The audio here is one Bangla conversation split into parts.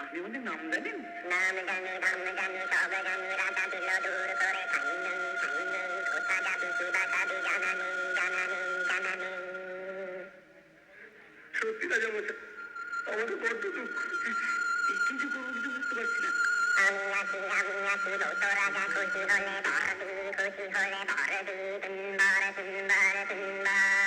আমাদের নাম জানেন নাম জানি ধাম জানি সব জানি রাজা দিল দূর করে ঠাই নেই খুশি হলে বরদি খুশি হলে তিনবার তিনবার তিনবার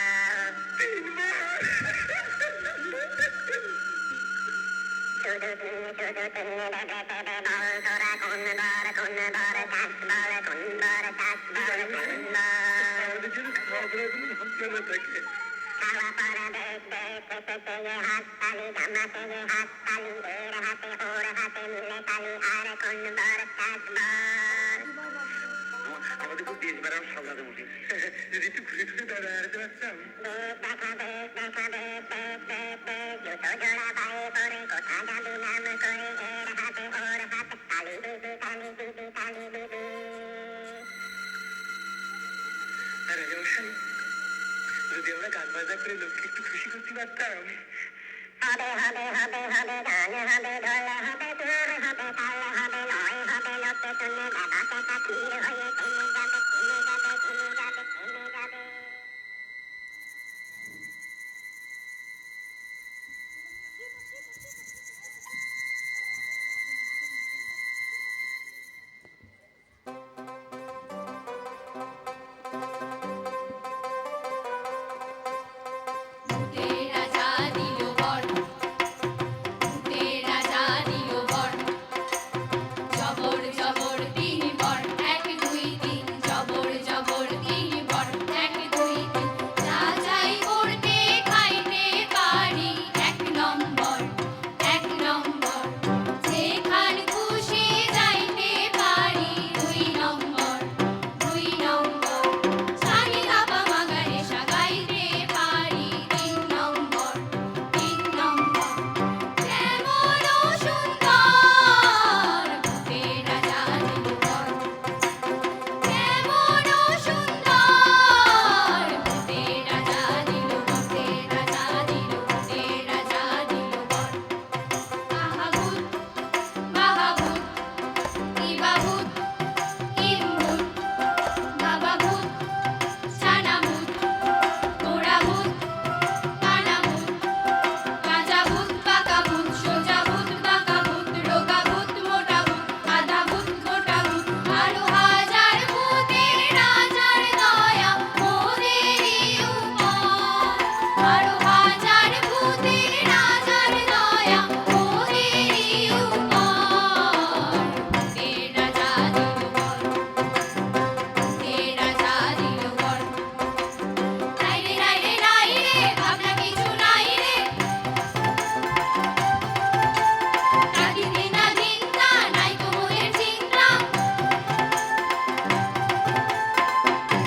আমাদের খুব দেশ বেড়ার সামলাতে উঠি যদি একটু ঘুরে ঘুরে দাঁড়াতে পারতাম যদি আমরা গান বাজনা করে লোককে একটু খুশি করতে পারতাম হবে হবে হবে হবে গান হবে ঢোল হবে সুর হবে তাল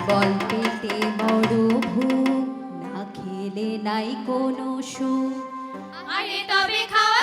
বল পেতে মরভু না খেলে নাই কোনো সুখ। আরে তবে খাওয়া